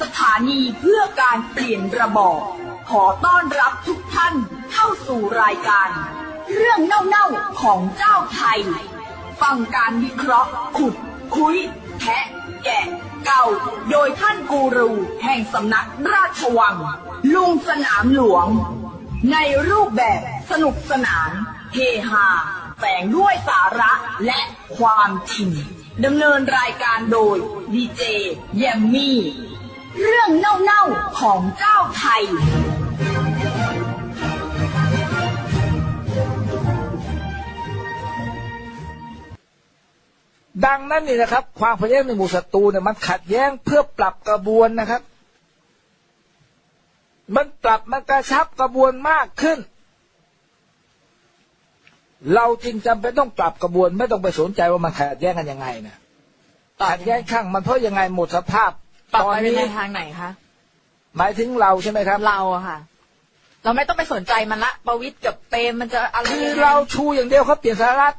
สถานีเพื่อการเปลี่ยนระบอบขอต้อนรับทุกท่านเข้าสู่รายการ เรื่องเน่าๆของเจ้าไทย ฟังการวิเคราะห์ ขุด คุย แทะ แกะ เก่า โดยท่านกูรูแห่งสำนักราชวัง ลุงสนามหลวง ในรูปแบบสนุกสนาน เฮฮาแฝงด้วยสาระและความจริง ดำเนินรายการโดยดีเจแยมมี่ เรื่องเน่าๆของเจ้าไทย ดังนั้นนี่นะครับ ความขัดแย้งในหมู่ศัตรูเนี่ยมันขัดแย้งเพื่อปรับกระบวนนะครับ มันปรับมันกระชับกระบวนมากขึ้น เราจรึงจำเป็นต้องปรับกระบวน ไม่ต้องไปสนใจว่ามันขัดแย้งกันยังไงนะขัดแย้งข้างมันเพราะยังไงหมดสภาพปรับตอนไปในนี้ทางไหนคะหมายถึงเราใช่ไหมครับ เราอะค่ะ เราไม่ต้องไปสนใจมันละประวิตรกับเปรมมันจะอะไรคือยังไงเราชูอย่างเดียวเขาเปลี่ยนสารัฐ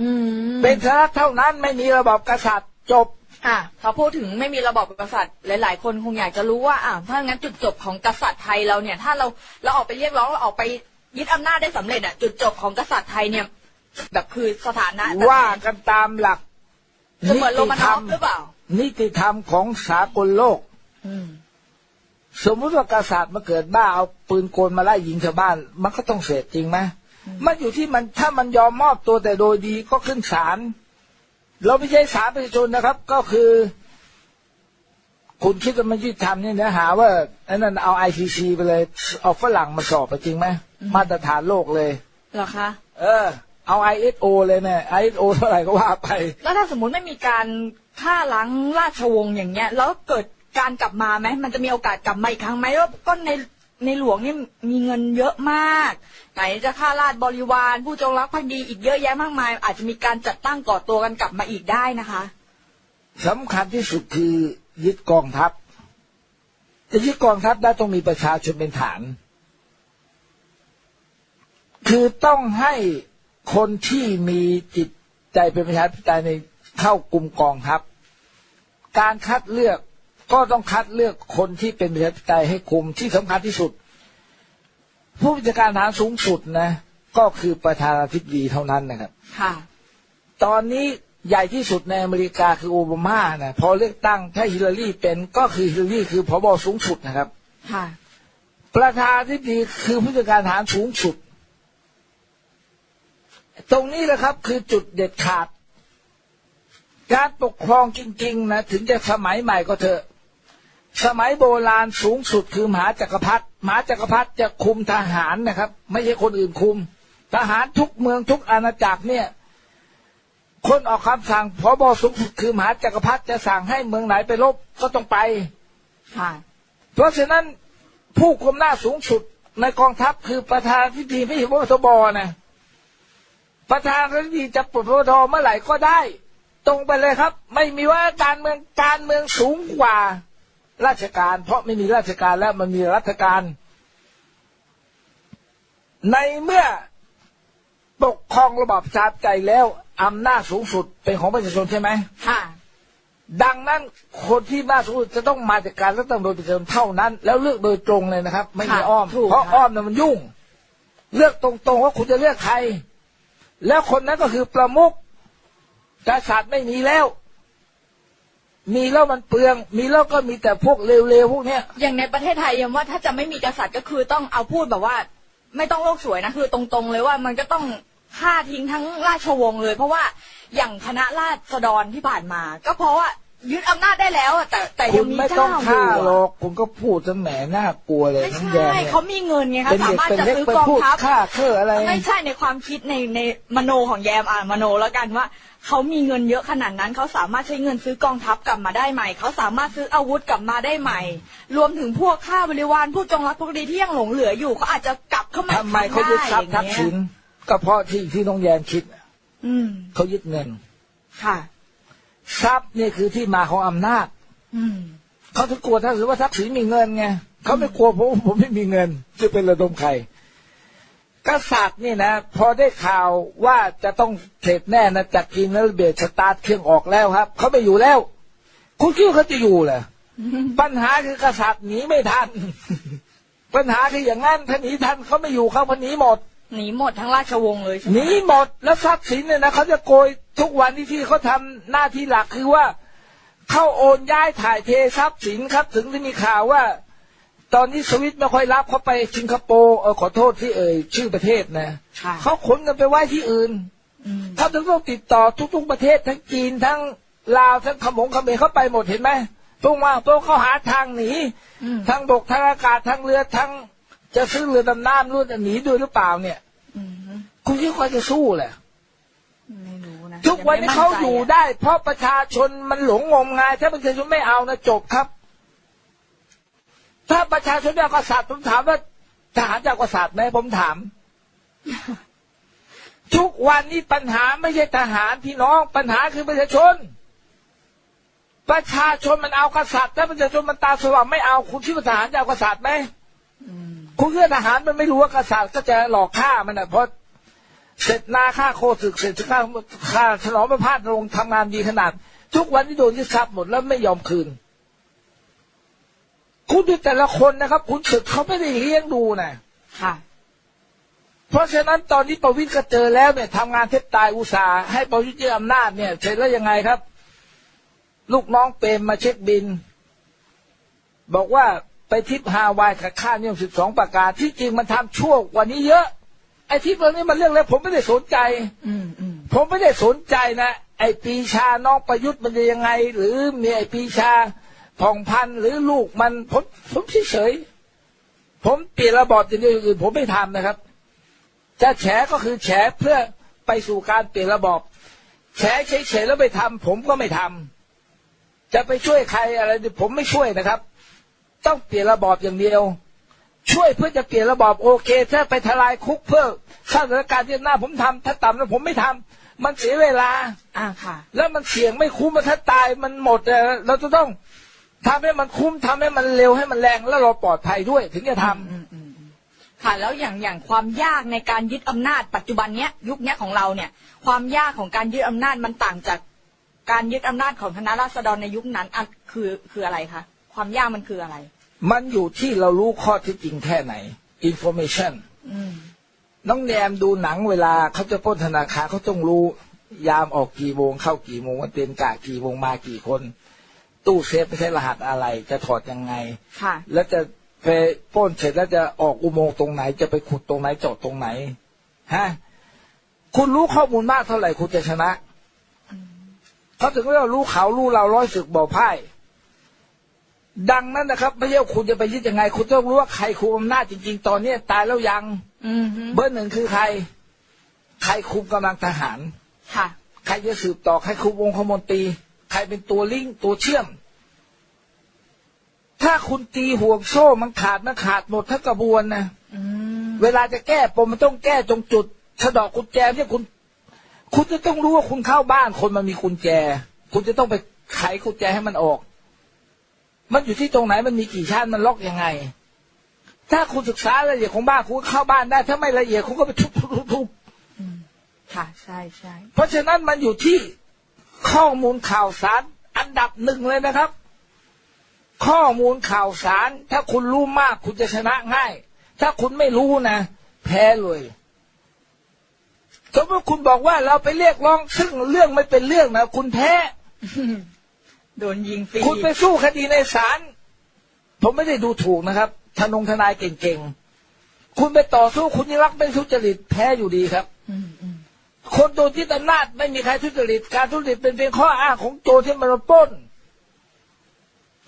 อืมเป็นสารัฐเท่านั้นไม่มีระบอบกษัตริย์จบอะพอพูดถึงไม่มีระบอบกษัตริย์หลาย ๆ คนคงอยากจะรู้ว่าอะถ้างั้นจุดจบของกษัตริย์ไทยเราเนี่ย ถ้าเราเราออกไปเรียกร้องเราออกไป ยึดอำนาจได้สำเร็จอะจุดจบของกษัตริย์ไทยเนี่ย แบบคือสถานะแบบว่ากันตามหลักจะเหมือนโรมานอฟหรือเปล่า นิติธรรมของสากลโลก อืม สมมุติว่ากษัตริย์มาเกิดบ้าเอาปืนโกลมาไล่ยิงชาวบ้าน มันก็ต้องเสร็จจริงไหมมันอยู่ที่มันถ้ามันยอมมอบตัวแต่โดยดีก็ขึ้นศาลเราไม่ใช่ศาลประชาชนนะครับ ก็คือ คุณคิดว่ามันยุติธรรมเนี่ยนะหาว่าไอ้นั่นเอาไอซีซีไปเลย เอาฝรั่งมาสอบไปจริงไหม มาตรฐานโลกเลยเหรอคะเออ เอา ISO เลยเนี่ย ISO เท่าไหร่ก็ว่าไป แล้วถ้าสมมุติไม่มีการฆ่าล้างราชวงศ์อย่างเงี้ย แล้วเกิดการกลับมาไหมมันจะมีโอกาสกลับมาอีกครั้งไหมว่าก็ในในหลวงนี่มีเงินเยอะมาก ไหนจะฆ่าราชบริวาร ผู้จงรักภักดีอีกเยอะแยะมากมาย อาจจะมีการจัดตั้งก่อตัวกันกลับมาอีกได้นะคะสำคัญที่สุดคือยึดกองทัพจะยึดกองทัพได้ต้องมีประชาชนเป็นฐาน คือต้องให้คนที่มีจิตใจเป็นประชาธิปไตยในเข้ากลุ่มกองทัพ การคัดเลือกก็ต้องคัดเลือกคนที่เป็นประชาธิปไตยให้คุมที่สำคัญที่สุด ผู้บัญชาการทหารสูงสุดนะ ก็คือประธานาธิบดีเท่านั้นนะครับ ค่ะ ตอนนี้ใหญ่ที่สุดในอเมริกาคือโอบามานะพอเลือกตั้งถ้าฮิลลารีเป็นก็คือฮิลลารีคือพบสูงสุดนะครับ ค่ะ ประธานาธิบดีคือผู้จัดการทหารสูงสุด ตรงนี้แหละครับคือจุดเด็ดขาด การปกครองจริง ๆ นะ ถึงจะสมัยใหม่ก็เถอะ สมัยโบราณสูงสุดคือมหาจักรพรรดิมหาจักรพรรดิจะคุมทหารนะครับ ไม่ใช่คนอื่นคุม ทหารทุกเมืองทุกอาณาจักรเนี่ย คนออกคำสั่งพบสูงสุดคือมหาจักรพรรดิจะสั่งให้เมืองไหนไปรบก็ต้องไปค่ะเพราะฉะนั้นผู้คุมหน้าจสูงสุดในกองทัพคือประธานทิบดีไม่ใช่พบทบนะ ประธานทิบดีจะปลดพบทเมื่อไหร่ก็ได้ ตรงไปเลยครับ ไม่มีว่าการเมืองการเมืองสูงกว่า ราชการ เพราะไม่มีราชการแล้วมันมีรัฐการ ในเมื่อปกครองระบอบประชาธิปไตยแล้วอำนาจสูงสุดเป็นของประชาชนใช่ไหมค่ะ ดังนั้นคนที่มากสุดจะต้องมาจากการเลือกตั้งโดยประชาชนเท่านั้น แล้วเลือกโดยตรงเลยนะครับ ไม่มีค่ะอ้อมถูกเพราะค่ะ อ้อมเนี่ยมันยุ่ง เลือกตรงๆว่าคุณจะเลือกใคร แล้วคนนั้นก็คือประมุขกษัตริย์ไม่มีแล้ว มีแล้วมันเปลือง มีแล้วก็มีแต่พวกเลวๆพวกเนี้ย อย่างในประเทศไทยยังว่าถ้าจะไม่มีกษัตริย์ก็คือต้องเอาพูดแบบว่า ไม่ต้องโลกสวยนะคือตรงๆเลยว่ามันก็ต้องฆ่าทิ้งทั้งราชวงศ์เลย เพราะว่าอย่างคณะราษฎรที่ผ่านมา ก็เพราะว่า ยึดอำนาจได้แล้วอะแต่แต่คุยัณงมีไม่ต้อเจ้างอฆ่ายู่หรอะอกคุณก็พูดซะแหมน่ากลัวเลยไม่ทั้งใช่แยงเนี่ยเขามีเงินไงคะเป็นสาเด็กมารถเป็นจะเล็กซื้อไปกองพูดทัพ ฆ่าเครืออะไร ไม่ใช่ในความคิดในในมโนของแยมอ่านมโนแล้วกันว่าเขามีเงินเยอะขนาดนั้นเขาสามารถใช้เงินซื้อกองทัพกลับมาได้ใหม่ เขาสามารถซื้ออาวุธกลับมาได้ใหม่ รวมถึงพวกข้าบริวารผู้จงรักภักดีที่ยังหลงเหลืออยู่เขาอาจจะกลับเข้ามาทำไมเขายึดทรัพย์ทักษิณก็เพราะที่ที่น้องแยมคิดอืมเขายึดเงิน ค่ะ ทรัพย์นี่คือที่มาของอำนาจอืมเขาถึงกลัวถ้าถือว่าทักษิณมีเงินไงเขาไม่กลัวผมผมไม่มีเงิน จะเป็นระดมใครกษัตริย์นี่นะ พอได้ข่าวว่าจะต้องเสร็จแน่นะจากกินแล้วเบียดสตาร์ทเครื่องออกแล้วครับเขาไม่อยู่แล้ว คุณคิดว่าเขาจะอยู่เหรอปัญหาคือกษัตริย์หนีไม่ทัน ปัญหาคืออย่างนั้นถ้าหนีทันเขาไม่อยู่เขาพหนีหมด หนีหมดทั้งราชวงศ์เลยใช่ไหหมนีหมดแล้วทรัพย์สินเนี่ยนะเขาจะโกยทุกวันที่ที่เขาทำหน้าที่หลักคือว่า เขาโอนย้ายถ่ายเททรัพย์สินครับ ถึงที่มีข่าวว่า ตอนนี้สวิตไม่ค่อยรับเขาไปสิงคโปร์เออขอโทษที่เอ่ยชื่อประเทศนะค่ะเขาขนกันไปไว้ที่อื่น อืมเขาถึงต้องติดต่อทุกๆประเทศทั้งจีนทั้งลาวทั้งขมงเขมรเขาไปหมดเห็นไหมตรงว่าเพราะเขาหาทางหนีอืมทั้งบกทั้งอากาศทั้งเรือทั้ง จะซื้อเรือดำน้ำรุ่นหนีด้วยหรือเปล่าเนี่ยอืมคุณคิดว่าจะสู้แหละไม่รู้นะทุกวันนี้เขาอยู่ได้ เพราะประชาชนมันหลงงมงาย ถ้าประชาชนไม่เอานะจบครับ ถ้าประชาชนไม่เอากษัตริย์ผมถามว่าทหารจะเอากษัตริย์ไหมผมถาม ทุกวันนี้ปัญหาไม่ใช่ทหารพี่น้อง ปัญหาคือประชาชน ประชาชนมันเอากษัตริย์ถ้าประชาชนมันตาสว่างไม่เอาคุณคิดว่าทหารจะเอากษัตริย์ไหมอืม คุณคิดว่าทหารมันไม่รู้ว่ากษัตริย์ก็จะหลอกฆ่ามันนะเพราะเสร็จนาฆ่าโคศึกเสร็จฆ่าฆ่าฉลองประพาสลงทำงานดีขนาด ทุกวันที่โดนยึดทรัพย์หมดแล้วไม่ยอมคืน คุณดูแต่ละคนนะครับคุณศึกเขาไม่ได้เลี้ยงดูนะค่ะ เพราะฉะนั้นตอนนี้ประวิตรก็เจอแล้วเนี่ยทำงานเทบตายอุตสาห์ให้ประวิตรยึดอำนาจเนี่ย เสร็จแล้วยังไงครับ ลูกน้องเปรมมาเช็คบิน บอกว่า ไปทริปฮาวายกับค่านิยมสิบสองประการที่จริงมันทำชั่วกว่านี้เยอะ ไอ้ทริปเหล่านี้มันเรื่องแล้วผมไม่ได้สนใจ อืมมผมไม่ได้สนใจนะไอ้ปีชาน้องประยุทธ์มันจะยังไง หรือมีไอ้ปีชาผ่องพันธ์หรือลูกมันผมผมเฉยๆผมเปลี่ยนระบอบอย่างเดียวอื่นผมไม่ทำนะครับ จะแฉก็คือแฉเพื่อไปสู่การเปลี่ยนระบอบแฉเฉยๆแล้วไม่ทำผมก็ไม่ทำจะไปช่วยใครอะไรผมไม่ช่วยนะครับ ต้องเปลี่ยนระบอบอย่างเดียว ช่วยเพื่อจะเปลี่ยนระบอบโอเค ถ้าไปทลายคุกเพื่อสร้างสถานการณ์ที่หน้าผมทำถ้าต่ำแล้วผมไม่ทำมันเสียเวลา อ่าค่ะ แล้วมันเสี่ยงไม่คุ้มมันถ้าตายมันหมดอะเราจะต้องทำให้มันคุ้มทำให้มันเร็วให้มันแรงแล้วเราปลอดภัยด้วย ถึงจะทำอืมอืมอืมค่ะแล้วอย่างอย่างความยากในการยึดอำนาจปัจจุบันเนี้ยยุคเนี้ยของเราเนี่ย ความยากของการยึดอำนาจมันต่างจากการยึดอำนาจของคณะราษฎรในยุคนั้นอะคือคืออะไรคะ ความยากมันคืออะไร มันอยู่ที่เรารู้ข้อเที่จริงแค่ไหน information อืมน้องแนมดูหนังเวลาเขาจะปล้นธนาคารเขาต้องรู้ ยามออกกี่โมงเข้ากี่โมงวันเต็นกะกี่โมงมากี่คน ตู้เซฟไม่ใช่รหัสอะไร จะถอดยังไงค่ะ แล้วจะไปปล้นเสร็จแล้วจะออกอุโมงค์ตรงไหน จะไปขุดตรงไหนเจาะตรงไหนฮะคุณรู้ข้อมูลมากเท่าไหร่คุณจะชนะเขาถึงเรียกว่ารู้เขารู้เราร้อยศึกบ่อพ่าย ดังนั้นนะครับ ไม่ใช่ว่าคุณจะไปยึดยังไง คุณต้องรู้ว่าใครคุมอำนาจจริง ๆ ตอนนี้ตายแล้วยัง อืมฮึเบอร์หนึ่งคือใคร ใครคุมกำลังทหาร ค่ะ ใครจะสืบต่อ ใครคุมวงคมนตรี ใครเป็นตัวลิงก์ตัวเชื่อม ถ้าคุณตีห่วงโซ่มันขาดมันขาดหมดทั้งกระบวนนะอืมเวลาจะแก้ปมมันต้องแก้ตรงจุดสะเดอกกุญแจเนี่ยคุณ คุณจะต้องรู้ว่าคุณเข้าบ้านคนมันมีกุญแจ คุณจะต้องไปไขกุญแจให้มันออก มันอยู่ที่ตรงไหนมันมีกี่ชั้นมันล็อกยังไง ถ้าคุณศึกษารายละเอียดของบ้านคุณก็เข้าบ้านได้ ถ้าไม่ละเอียดคุณก็ไปทุบทุบทุบทุบอืมค่ะใช่ใช่เพราะฉะนั้นมันอยู่ที่ข้อมูลข่าวสาร อันดับหนึ่งเลยนะครับ ข้อมูลข่าวสาร ถ้าคุณรู้มากคุณจะชนะง่าย ถ้าคุณไม่รู้นะ แพ้เลยสมมติคุณบอกว่าเราไปเรียกร้องซึ่งเรื่องไม่เป็นเรื่องนะคุณแพ้ โดนยิงฟรีคุณไปสู้คดีในศาลผมไม่ได้ดูถูกนะครับทนงทนายเก่งๆ คุณไปต่อสู้คุณยิ่งรักษณ์ไม่ทุจริตแพ้อยู่ดีครับอืมอืมคนโดนยึดอำนาจไม่มีใครทุจริต การทุจริตเป็นเพียงข้ออ้างของโจรที่มันมาปล้น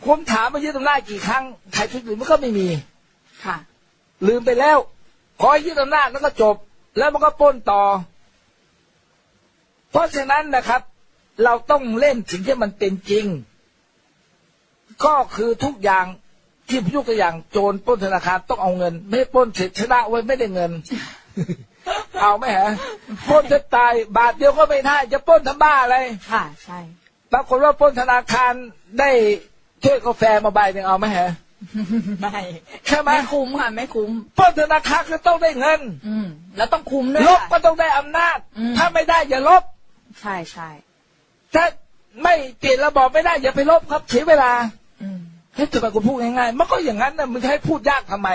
ผมถามมายึดอำนาจกี่ครั้งใครทุจริตมันก็ไม่มีค่ะ ลืมไปแล้ว ขอให้ยึดอำนาจแล้วก็จบ แล้วมันก็ปล้นต่อ เพราะฉะนั้นนะครับ เราต้องเล่นสิ่งที่มันเป็นจริง ก็คือทุกอย่างที่ผมยกตัวอย่างโจรปล้นธนาคารต้องเอาเงิน ไม่ให้ปล้นเสร็จชนะไว้ไม่ได้เงิน เอาไหมฮะปล้นจะตายบาทเดียวก็ไม่ได้จะปล้นทำบ้าอะไรค่ะใช่ปรากฏว่าปล้นธนาคารได้ถ้วยกาแฟมาใบหนึ่งเอาไหมฮะไม่ใช่ไหมไม่คุ้มค่ะไม่คุ้มปล้นธนาคารก็ต้องได้เงิน อืมแล้วต้องคุ้มด้วยลบก็ค่ะต้องได้อำนาจอืมถ้าไม่ได้อย่าลบ ใช่ใช่ ถ้าไม่เปลี่ยนระบอบไม่ได้อย่าไปลบครับเสียเวลาอืมเฮ้ยทำไมกูพูดง่ายๆมันก็อย่างนั้นนะมึงจะให้พูดยากทำไม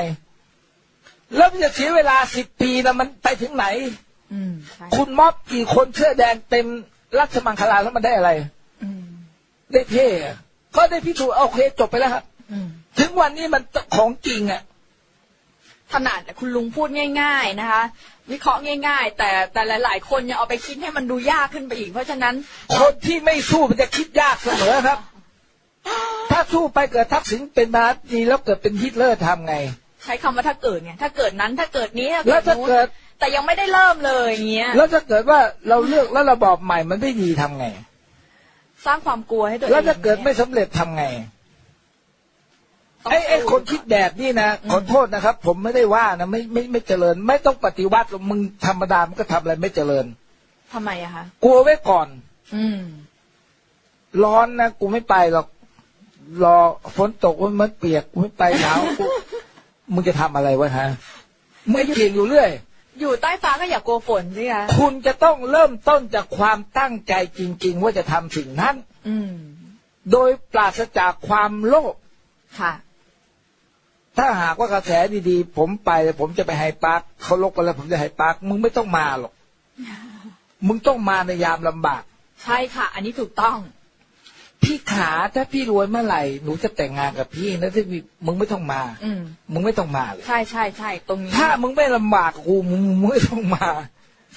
แล้วมันจะเสียเวลาสิบปีนะมันไปถึงไหนอืมใช่คุณม็อบกี่คนเสื้อแดงเต็มรัชมังคลาแล้วมันได้อะไรอืมได้เท่อะก็ได้พิสูจน์โอเคจบไปแล้วครับอืมถึงวันนี้มันของจริงอะ ขนาดคุณลุงพูดง่าย ๆนะคะ วิเคราะห์ง่าย ๆ แต่แต่หลาย ๆ คนยังเอาไปคิดให้มันดูยากขึ้นไปอีก เพราะฉะนั้น คนที่ไม่สู้มันจะคิดยากเสมอครับ ถ้าสู้ไปเกิดทักษิณเป็นมาดีแล้วเกิดเป็นฮิตเลอร์ทำไง ใช้คำว่าถ้าเกิดไงถ้าเกิดนั้นถ้าเกิดนี้แล้วถ้านู้นเกิด แต่ยังไม่ได้เริ่มเลยอย่างเงี้ยแล้วถ้าเกิดว่าเราเลือกแล้วระบอบใหม่มันไม่ดีทำไง สร้างความกลัวให้ตัวเองแล้วถ้าเกิดไม่สำเร็จทำไงต้อง ไอ้ไอ้สู้คนคิดแบบนี้นะขอโทษนะครับ ผมไม่ได้ว่านะไม่ไม่ไม่เจริญ ไม่ต้องปฏิวัติหรอกมึงธรรมดามันก็ทำอะไรไม่เจริญทำไมอะคะกลัวไว้ก่อน อืมร้อนนะกูไม่ไปหรอกรอฝนตกว่ามันเปียกกูไม่ไปหนาวกูมึงจะทำอะไรวะฮะไม่เกี่ยงอยู่เรื่อยอยู่ใต้ฟ้าก็อย่ากลัวฝนสิคะคุณจะต้องเริ่มต้นจากความตั้งใจจริง ๆ ว่าจะทำสิ่งนั้น อืมโดยปราศจากความโลภค่ะ ถ้าหากว่ากระแสดีๆ ผมไปผมจะไปไฮปาร์คเขาลกไปแล้วผมจะไฮปาร์คมึงไม่ต้องมาหรอก มึงต้องมาในยามลำบาก ใช่ค่ะ อันนี้ถูกต้อง พี่ขาถ้าพี่รวยเมื่อไหร่หนูจะแต่งงานกับพี่นะที่มึงไม่ต้องมา อืม มึงไม่ต้องมาเลย ใช่ใช่ใช่ตรงนี้ ถ้ามึงไม่ลำบากกูมึงมึงไม่ต้องมา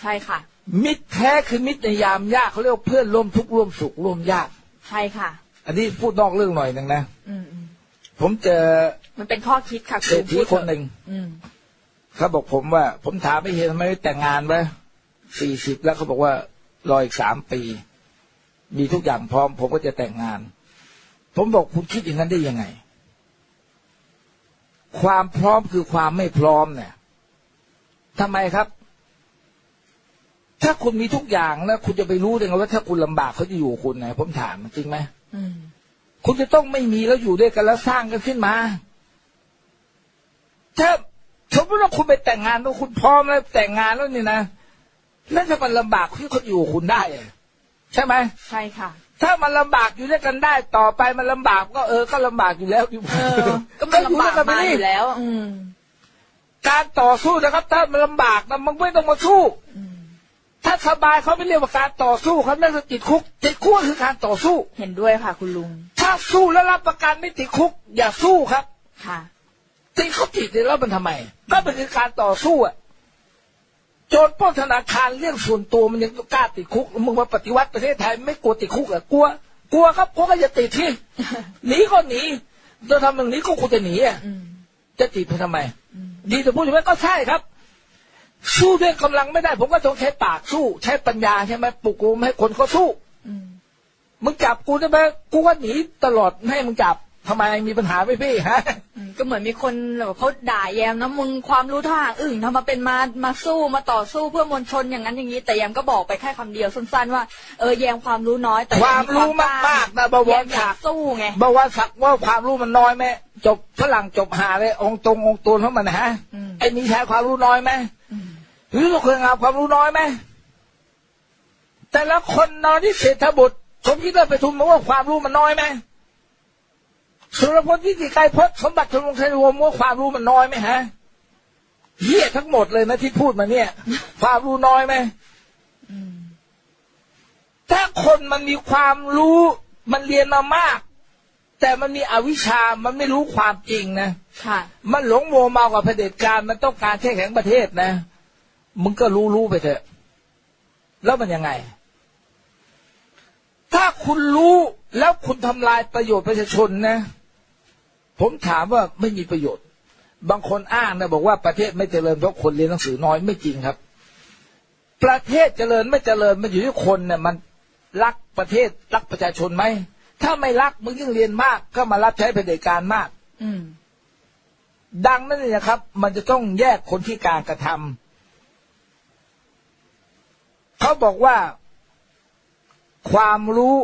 ใช่ค่ะ มิตรแท้คือมิตรในยามยากเขาเรียกว่าเพื่อนร่วมทุกข์ร่วมสุขร่วมยาก ใช่ค่ะ อันนี้พูดนอกเรื่องหน่อยหนึ่งนะ อืมอืม ผมเจอมันเป็นข้อคิดค่ะเศรษฐีพูดเถคอะนหนึ่งอืมเขาบอกผมว่า ผมถามไม่เห็นทำไมไม่แต่งงานวะสี่สิบแล้วเขาบอกว่ารออีกสามปี มีทุกอย่างพร้อม ผมก็จะแต่งงาน ผมบอกคุณคิดอย่างนั้นได้ยังไง ความพร้อมคือความไม่พร้อมเนี่ยทำไมครับ ถ้าคุณมีทุกอย่างแล้วคุณจะไปรู้ได้ไงว่าถ้าคุณลำบากเขาจะอยู่กับคุณไหนผมถามจริงไหมอืม คุณจะต้องไม่มีแล้วอยู่ด้วยกันแล้วสร้างกันขึ้นมา ถ้าสมมติว่าคุณไปแต่งงานแล้วคุณพร้อมแล้วแต่งงานแล้วนี่นะแล้วถ้ามันลำบากที่เขาอยู่กับคุณได้อะใช่ไหมใช่ค่ะ ถ้ามันลำบากอยู่ด้วยกันได้ต่อไปมันลำบากก็เออก็ลำบากอยู่แล้วอยู่เออก็มันลำบากอยู่ด้วยนไปมาดิอยู่แล้ว อืมการต่อสู้นะครับ ถ้ามันลำบากนะมันไม่ต้องมาสู้อืมถ้าสบายเขาไม่เรียกว่าการต่อสู้เขาเรียกว่าติดคุกติดคุกคือการต่อสู้ เห็นด้วยค่ะ คุณลุงถ้าสู้แล้วรับประกันไม่ติดคุก อย่าสู้ครับค่ะที่เขาติดเนี่ยแล้วมันทำไมก็เป็นคือการต่อสู้อะโจรปล้นธนาคารเรื่องส่วนตัวมันยังกล้าติดคุกมึงมาปฏิวัติประเทศไทยไม่กลัวติดคุกเหรอกลัว กลัวครับกลัวก็จะติดที่หนีก็หนีจะทำอย่างนี้ก็ควรจะหนีอะอืมจะติดไปทำไมอืมดีแต่พูดอย่างนี้ก็ใช่ครับ สู้ด้วยกำลังไม่ได้ ผมก็ต้องใช้ปากสู้ ใช้ปัญญาใช่ไหมปลุกกูไม่ให้คนเขาสู้อื มมึงจับกูได้ไหมกูก็หนีตลอดไม่ให้มึงจับทำไมมีปัญหาไหมพี่ฮะ อืมก็เหมือนมีคนแบบเขาด่าแยมนะมึงความรู้ท่าอึ่งทำมาเป็นมามาสู้มาต่อสู้เพื่อมวลชนอย่างนั้นอย่างนี้ แต่แยมก็บอกไปแค่คำเดียวสั้นๆว่าเออแยมความรู้น้อย แต่ความรู้มากๆนะบวแยรมอยาฉากกสู้ไงบอกว่าสักว่าความรู้มันน้อยไหมจบฝรั่งจบหาเลยองค์ตรงองค์ตูนเขามันนะฮะอืมไอ้นี่ใช้ความรู้น้อยไหมอืมหรือเราเคยงามความรู้น้อยไหมแต่ละคนนอนที่เศรษฐบุตรส มคิดว่าไปทุนมาว่าความรู้มันน้อยไหมสุรพลที่ติไกรพจน์สมบัติชมรมชัยวงศ์ว่าความรู้มันน้อยไหมฮะเหี้ยทั้งหมดเลยนะที่พูดมาเนี่ย ความรู้น้อยไหมอืมถ้าคนมันมีความรู้ มันเรียนมามาก แต่มันมีอวิชชามันไม่รู้ความจริงนะค่ะ มันหลงโมวเมากับเผด็จการ มันต้องการแค่แข็งประเทศนะ มึงก็รู้รู้ไปเถอะ แล้วมันยังไง ถ้าคุณรู้แล้วคุณทำลายประโยชน์ประชาชนนะ ผมถามว่าไม่มีประโยชน์ บางคนอ้างนะบอกว่าประเทศไม่เจริญเพราะคนเรียนหนังสือน้อยไม่จริงครับ ประเทศเจริญไม่เจริญมันอยู่ที่คนเนี่ยมันรักประเทศรักประชาชนไหมถ้าไม่รักมึงยิ่งเรียนมาก ก็มารับใช้เผด็จการมาก อืมดังนั้นเลยนะครับ มันจะต้องแยกคนที่การกระทำเขาบอกว่า ความรู้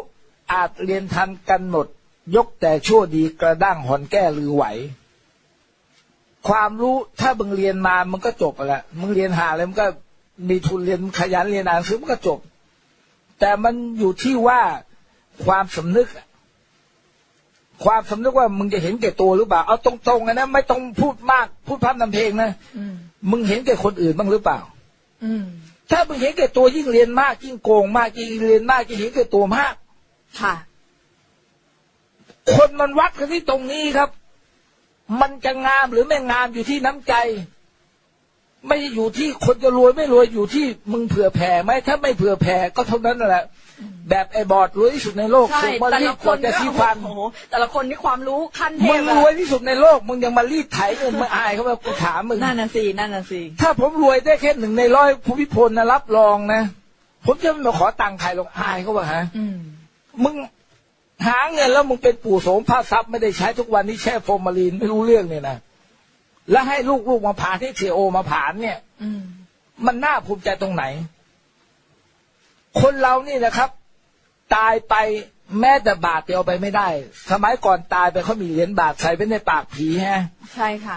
อาจเรียนทันกันหมดยกแต่ชั่วดีกระด้างหอนแก้ลือไหว ความรู้ถ้ามึงเรียนมามันก็จบไปแล้วมึงเรียนหาอะไรมันก็มีทุนเรียนขยันเรียนอ่านหนังสือมันก็จบ แต่มันอยู่ที่ว่าความสำนึกอะความสำนึกว่ามึงจะเห็นแก่ตัวหรือเปล่า เอาตรงๆนะไม่ต้องพูดมาก พูดพร่ำนำเพลงนะอืมมึงเห็นแก่คนอื่นบ้างหรือเปล่า อืม ถ้ามึงเห็นแก่ตัวยิ่งเรียนมากยิ่งโกงมากยิ่งเรียนมากยิ่งเห็นแก่ตัวมาก ค่ะ คนมันวัดกันที่ตรงนี้ครับ มันจะงามหรือไม่งามอยู่ที่น้ำใจ ไม่ได้อยู่ที่คนจะรวยไม่รวยอยู่ที่มึงเผื่อแผ่ไหมถ้าไม่เผื่อแผ่ก็เท่านั้นนั่นแหละ แบบไอ้บอดรวยที่สุดในโลกใช่ถูกมาแต่รีละดคก่อนนจะที่ฟัน โอ้โหแต่ละคนนี่ความรู้ขั้นเทมึพงอะรวยที่สุดในโลก มึงยังมารีดไถเงินมาอายเขาแบบกูถามมึง นั่นน่ะสินั่นน่ะสิถ้าผมรวยได้แค่หนึ่งในร้อยภูมิพลนะรับรองนะ ผมจะไม่มาขอตังค์ใครหรอกอายเขาว่าฮะ อืมมึงหาเงินแล้วมึงเป็นปู่โสมพระทรัพย์ไม่ได้ใช้ทุกวันนี้แช่ฟอร์มาลีนไม่รู้เรื่องเนี่ยนะ แล้วให้ลูกลูกๆมาผ่านที่เทโอมาผ่านเนี่ย อืม มันน่าภูมิใจตรงไหน คนเรานี่นะครับ ตายไปแม้แต่บาทเดียวไปไม่ได้ สมัยก่อนตายไปเขามีเหรียญบาทใส่ไว้ในปากผีฮะ ใช่ค่ะ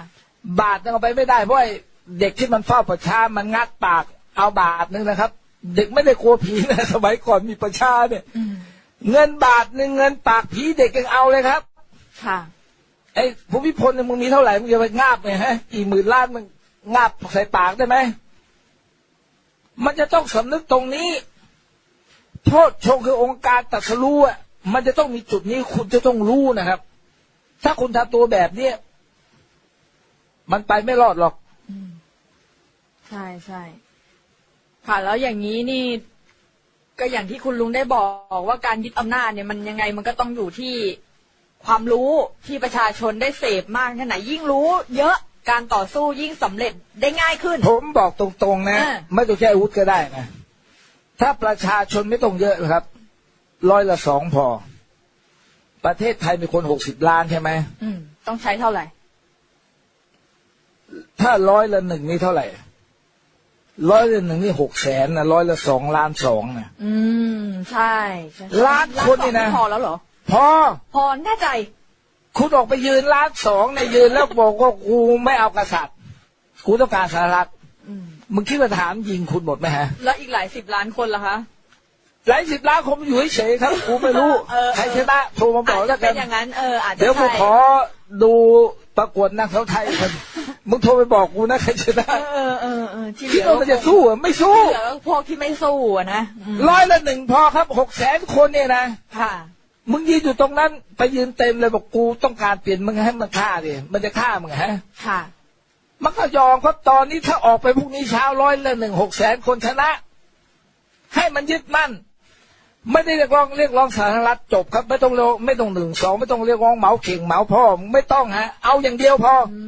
บาทนึงเอาไปไม่ได้เพราะไอ้เด็กที่มันเฝ้าประชามันงัดปากเอาบาทนึงนะครับ เด็กไม่ได้กลัวผีนะสมัยก่อนมีประชาเนี่ยอืมเงินบาทหนึ่งเงินปากผีเด็กยังเอาเลยครับ ค่ะ ไอ้ภูมิพลเนี่ยมึงมีเท่าไหร่มึงจะไปงาบเนี่ยฮะกี่หมื่นล้านมึงงาบใส่ปากได้ไหมมันจะต้องสำนึกตรงนี้ โทษชงคือองค์การตรัดสรู้อะมันจะต้องมีจุดนี้คุณจะต้องรู้นะครับ ถ้าคุณทำตัวแบบเนี้ยมันไปไม่รอดหรอกอืมใช่ใช่ค่ะ แล้วอย่างนี้นี่ ก็อย่างที่คุณลุงได้บอกว่าการยึดอำนาจเนี่ยมันยังไงมันก็ต้องอยู่ที่ความรู้ที่ประชาชนได้เสพมากแค่ไหนยิ่งรู้ เยอะการต่อสู้ยิ่งสำเร็จได้ง่ายขึ้น ผมบอกตรงๆนะอ่าไม่ต้องใช้อาวุธก็ได้นะ ถ้าประชาชนไม่ต้องเยอะครับ ร้อยละสองพอ ประเทศไทยมีคนหกสิบล้านใช่ไหมอืม ต้องใช้เท่าไหร่ ถ้าร้อยละหนึ่งนี่เท่าไหร่ ร้อยละหนึ่งนี่หกแสนนะร้อยละสองล้านสองนะ อืม ใช่ใช่ล้านคนนี่นะล้าสองพอแล้วเหรอ พอ พอแน่ใจ คุณออกไปยืนล้านสองในยยืนแล้วบอกว่ากูไม่เอากษัตริย์กูต้องการสารัฐอืม มึงคิดว่าถามยิงคุณหมดไหมฮะ แล้วอีกหลายสิบล้านคนล่ะคะ หลายสิบล้านคงอยู่เฉยๆครับกูไม่รู้เออใครชนะโทรมาบอาอกจแล้จะวเป็กันน อย่างนั้นเอออาจจะเดี๋ยวกูใช่ขอดูประกวดนางสาวไทยคนมึงโทรไปบอกกูนะใครชนะเออเออเออที่เหคิลืดอว่ามันจะสู้เหรอไม่สู้ ที่เหลือพวกที่ไม่สู้อะนะอืมร้อยละหนึ่งพอครับหกแสนคนเนี่ยนะ ค่ะ มึงยืนอยู่ตรงนั้น ไปยืนเต็มเลยบอกกูต้องการเปลี่ยนมึงให้มันฆ่าดิมันจะฆ่ามึงฮะ ค่ะ มันก็ยอมครับตอนนี้ถ้าออกไปพรุ่งนี้เช้าร้อยละหนึ่งหกแสนคนชนะ ให้มันยึดมั่น ไม่ได้เรียกร้องเรียกร้องสาธารณรัฐจบครับ ไม่ต้องเรียกไม่ต้องหนึ่งสองไม่ต้องเรียกร้องเหมาเข่งเหมาพ่อไม่ต้องฮะ เอาอย่างเดียวพออื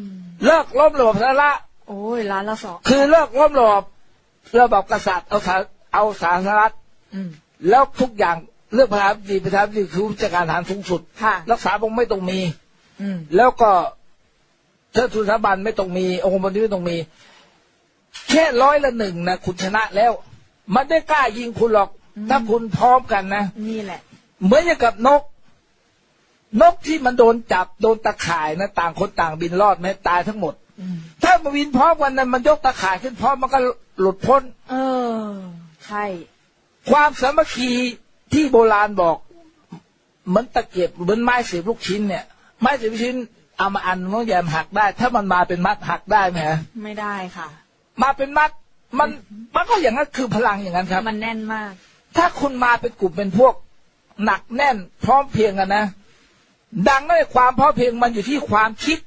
มเลิกล้มระบบสาธารณะโอ้ยล้านละสองคือเลิกล้มระบบระบบกษัตริย์เอาสาเอาสาธารณรัฐอืมแล้วทุกอย่างเรื่องประธานาธิบดีประธานาธิบดีคือผู้จัดการทหารสูงสุดค่ะรักษาพงไม่ต้องมีอืมแล้วก็ เชิดทุนสถาบันไม่ต้องมีองค์กรนี้ไม่ต้องมี แค่ร้อยละหนึ่งนะคุณชนะแล้ว มันไม่กล้ายิงคุณหรอก ถ้าคุณพร้อมกันนะนี่แหละ เหมือนอย่างกับนก นกที่มันโดนจับโดนตะข่ายนะต่างคนต่างบินรอดไหมตายทั้งหมดอืมถ้ามาบินพร้อมกันนั้นมันยกตะข่ายขึ้นพร้อมมันก็หลุดพ้น เออใช่ความสามัคคีที่โบราณบอกเหมือนตะเกียบเหมือนไม้เสียบลูกชิ้นเนี่ยไม้เสียบลูกชิ้น เอามาอันน้องแยมหักได้ ถ้ามันมาเป็นมัดหักได้ไหมฮะไม่ได้ค่ะ มาเป็นมัดมันมันก็อย่างนั้นคือพลังอย่างนั้นครับ มันแน่นมาก ถ้าคุณมาเป็นกลุ่มเป็นพวก หนักแน่น พร้อมเพรียงกันนะ ดังนั้นความพร้อมเพรียงมันอยู่ที่ความคิด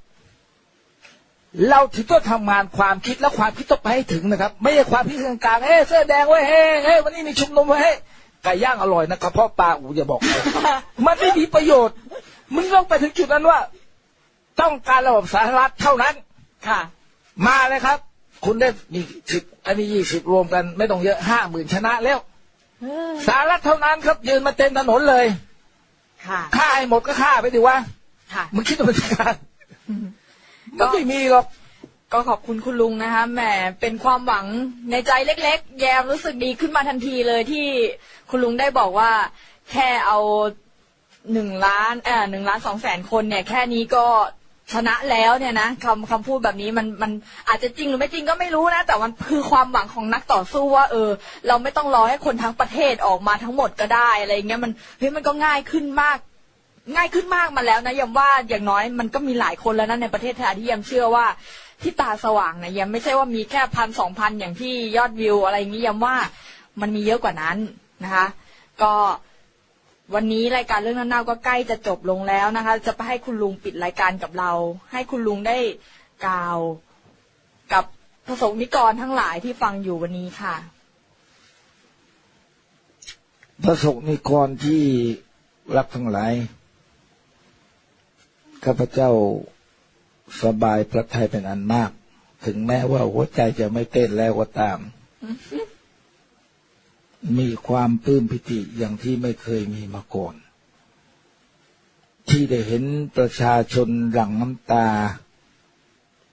เราถึงต้องทำงานความคิดและความคิดต้องไปให้ถึงนะครับ ไม่ใช่ความคิดกลางๆเฮ้ยเสื้อแดงเว้ยเฮ้ยเฮ้ยวันนี้มีชุมนุมเว้ยเฮ้ยไก่ย่างอร่อยนะกระเพาะปลาอูอย่าบอกเลยมันไม่มีประโยชน์ มึงต้องไปถึงจุดนั้นว่า ต้องการระบบสาธารณรัฐเท่านั้น ค่ะ มาเลยครับ คุณได้มีสิบอันนี้ยี่สิบรวมกันไม่ต้องเยอะห้าหมื่นชนะแล้วเออสารัฐเท่านั้นครับ ยืนมาเต็มถนนเลยค่ะ ฆ่าให้หมดก็ฆ่าไปดิวะค่ะ มึงคิดว่ามันจะฆ่าก็มันไม่มีหรอก ก็ขอบคุณคุณลุงนะคะ แหม เป็นความหวังในใจเล็ก ๆ แยมรู้สึกดีขึ้นมาทันทีเลยที่คุณลุงได้บอกว่า แค่เอาหนึ่งล้านเออหนึ่งล้านสองแสนคนเนี่ย แค่นี้ก็ ชนะแล้วเนี่ยนะคำคำพูดแบบนี้มันมันอาจจะจริงหรือไม่จริงก็ไม่รู้นะ แต่มันคือความหวังของนักต่อสู้ว่า เออ เราไม่ต้องรอให้คนทั้งประเทศออกมาทั้งหมดก็ได้อะไรเงี้ยมันเฮ้ยมันก็ง่ายขึ้นมาก ง่ายขึ้นมากมาแล้วนะยำว่าอย่างน้อยมันก็มีหลายคนแล้วนะในประเทศไทยที่ยำเชื่อว่าที่ตาสว่างนะยำไม่ใช่ว่ามีแค่พันสองพันอย่างที่ยอดวิวอะไรอย่างนี้ยำว่ามันมีเยอะกว่านั้นนะคะ ก็ วันนี้รายการเรื่องน่าๆก็ใกล้จะจบลงแล้วนะคะ จะไปให้คุณลุงปิดรายการกับเรา ให้คุณลุงได้กล่าวกับประสงนิกรทั้งหลายที่ฟังอยู่วันนี้ค่ะ พระสงฆ์นิกรที่รักทั้งหลาย ข้าพเจ้าสบายพระทัยเป็นอันมาก ถึงแม้ว่าหัวใจจะไม่เต้นแล้วก็ตาม มีความปลื้มปิติอย่างที่ไม่เคยมีมาก่อน ที่ได้เห็นประชาชนหลั่งน้ำตา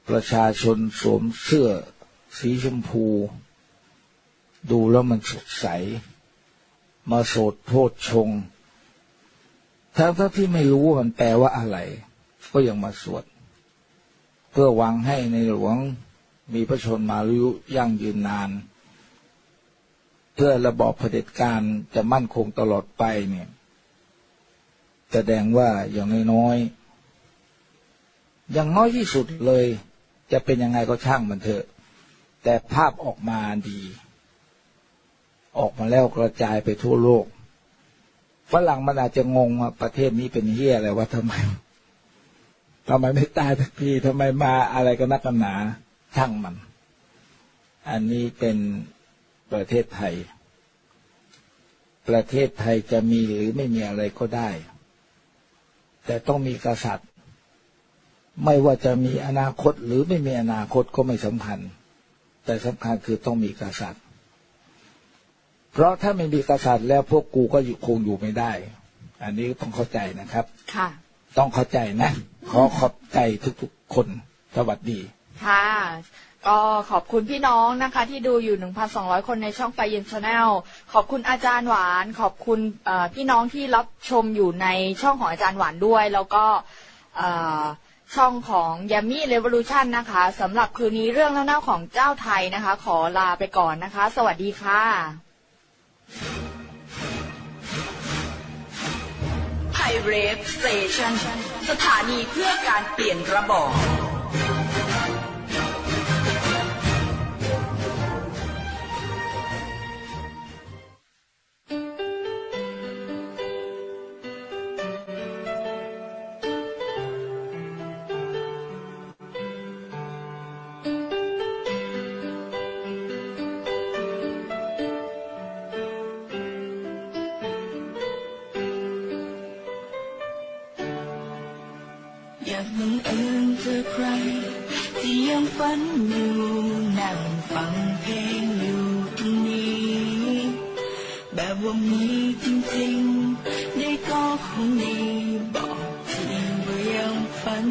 ประชาชนสวมเสื้อ สีชมพู ดูแล้วมันสดใส มาโสดโพชชง ทั้งทั้งที่ไม่รู้ว่ามันแปลว่าอะไร ก็ยังมาสวด เพื่อหวังให้ในหลวงมีพระชนมายุยั่งยืนนาน พื่อระบอบเผด็จการจะมั่นคงตลอดไปเนี่ย แสดงว่าอย่างน้อยๆอย่างน้อยที่สุดเลย จะเป็นยังไงก็ช่างมันเถอะ แต่ภาพออกมาดี ออกมาแล้วกระจายไปทั่วโลกฝรั่งมันอาจจะงงว่าประเทศนี้เป็นเฮียอะไรว่าทำไมทำไมไม่ตายสักทีทำไมมาอะไรกันนักกันหนาช่างมัน อันนี้เป็น ประเทศไทย ประเทศไทยจะมีหรือไม่มีอะไรก็ได้ แต่ต้องมีกษัตริย์ ไม่ว่าจะมีอนาคตหรือไม่มีอนาคตก็ไม่สำคัญ แต่สำคัญคือต้องมีกษัตริย์ เพราะถ้าไม่มีกษัตริย์แล้วพวกกูก็อยู่คงอยู่ไม่ได้ อันนี้ต้องเข้าใจนะครับ ค่ะ ต้องเข้าใจนะ ขอขอบใจทุกๆคน สวัสดี ค่ะ ก็ขอบคุณพี่น้องนะคะ ที่ดูอยู่ 1,200 คนในช่องไฟเย็นชาแนลขอบคุณอาจารย์หวาน ขอบคุณเอ่อพี่น้องที่รับชมอยู่ในช่องของอาจารย์หวานด้วย แล้วก็เอ่อช่องของยามี่เรว o ลูชันนะคะสำหรับคืนนี้เรื่องเล่าๆของเจ้าไทยนะคะ ขอลาไปก่อนนะคะ สวัสดีค่ะ ไทยเรฟสเตชันสถานีเพื่อการเปลี่ยนระบอบากบังเอิญเจอใครที่ยังฝันอยู่นั่งฟังเพลงอยู่ตรงนี้ แบบว่ามีจริงๆ ได้ก็คงดีบอกทีว่ายังฝัน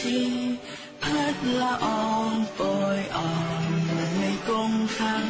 ที่พัดละอองโปรยอ่อนมันไม่กงขัง